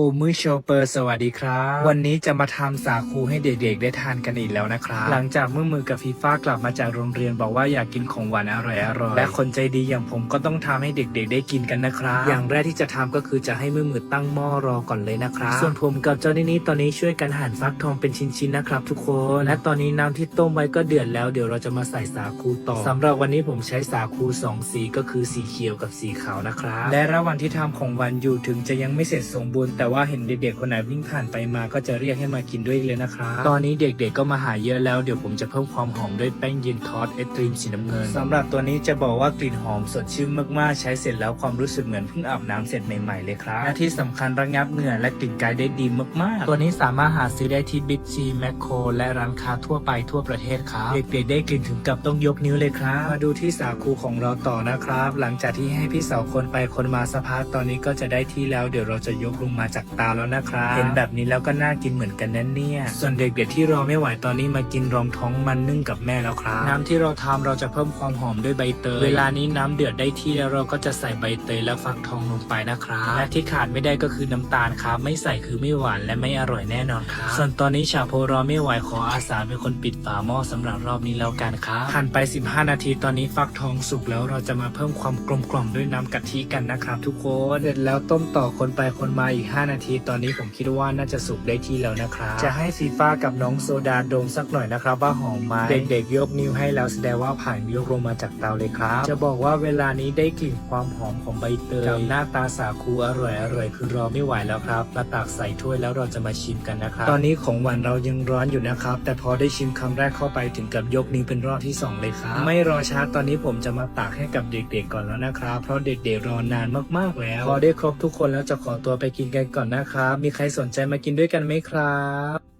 ปูมือโชเปอร์สวัสดีครับ วันนี้จะมาทำสาคูให้เด็กๆ ได้ทานกันอีกแล้วนะครับ หลังจากเมื่อมือกับฟีฟ้ากลับมาจากโรงเรียนบอกว่าอยากกินของหวานอร่อยๆและคนใจดีอย่างผมก็ต้องทำให้เด็กๆ ได้กินกันนะครับ อย่างแรกที่จะทำก็คือจะให้มือมือตั้งหม้อรอก่อนเลยนะครับ ส่วนผมกับเจ้านี่นี่ตอนนี้ช่วยกันหั่นฟักทองเป็นชิ้นๆนะครับ ทุกคน และตอนนี้น้ำที่ต้มไว้ก็เดือดแล้วเดี๋ยวเราจะมาใส่สาคูต่อสำหรับวันนี้ผมใช้สาคูสองสีก็คือสีเขียวกับสีขาวนะครับและระหว่างที่ทำของวันอยู่ถึงจะยังไม่เสร็จสมบูรณ์แต่ว่าเห็นเด็กๆคนไหนวิ่งผ่านไปมาก็จะเรียกให้มากินด้วยเลยนะครับ ตอนนี้เด็กๆก็มาหาเยอะแล้วเดี๋ยวผมจะเพิ่มความหอมด้วยแป้งเย็นทอดเอตรีมสีน้ำเงินสำหรับตัวนี้จะบอกว่ากลิ่นหอมสดชื่นมากๆ ใช้เสร็จแล้วความรู้สึกเหมือนเพิ่งอาบน้ำเสร็จใหม่ๆเลยครับและที่สำคัญระงับเหงื่อและกลิ่นกายได้ดีมากๆ ตัวนี้สามารถหาซื้อได้ที่บิ๊กซีแมคโครและร้านค้าทั่วไปทั่วประเทศครับเด็กๆได้กลิ่นถึงกับต้องยกนิ้วเลยครับ มาดูที่สาคูของเราต่อนะครับ หลังจากที่ให้พี่สาวคนไปคนมาสักพักตอนนี้ก็จะได้ที่แล้วเดี๋ยวเราจะยกลงมาจากเตาแล้วนะครับ เห็นแบบนี้แล้วก็น่ากินเหมือนกันนั่นเนี่ย ส่วนเด็กๆที่รอไม่ไหวตอนนี้มากินรองท้องมันนึ่งกับแม่แล้วครับ น้ำที่เราทำเราจะเพิ่มความหอมด้วยใบเตย เวลานี้น้ำเดือดได้ที่แล้วเราก็จะใส่ใบเตยและฟักทองลงไปนะครับ และที่ขาดไม่ได้ก็คือน้ำตาลครับ ไม่ใส่คือไม่หวานและไม่อร่อยแน่นอนครับส่วนตอนนี้ชาโพรอไม่ไหวขออาสาเป็นคนปิดฝาหม้อสำหรับรอบนี้แล้วกันครับผ่านไป 15 นาทีตอนนี้ฟักทองสุกแล้วเราจะมาเพิ่มความกลมกล่อมด้วยน้ำกะทิกันนะครับ ทุกคนเสร็จแล้วต้มต่อคนไปคนมาอีก5นาที ตอนนี้ผมคิดว่าน่าจะสุกได้ที่แล้วนะครับ จะให้ฟีฟ้ากับน้องโซดาดมสักหน่อยนะครับ ว่าหอมไหมเด็กๆยกนิ้วให้แล้วแสดงว่าผ่านยกลงมาจากเตาเลยครับ จะบอกว่าเวลานี้ได้กลิ่นความหอมของใบเตยกับหน้าตาสาคูอร่อยอร่อยคือรอไม่ไหวแล้วครับมาตักใส่ถ้วยแล้วเราจะมาชิมกันนะครับ ตอนนี้ของหวานเรายังร้อนอยู่นะครับ แต่พอได้ชิมคำแรกเข้าไปถึงกับยกนิ้วเป็นรอบที่สองเลยครับ ไม่รอช้าตอนนี้ผมจะมาตักให้กับเด็กๆก่อนแล้วนะครับ เพราะเด็กๆรอนานมากๆแล้ว พอได้ครบทุกคนแล้วจะขอตัวไปกินกันก่อนนะครับ มีใครสนใจมากินด้วยกันไหมครับ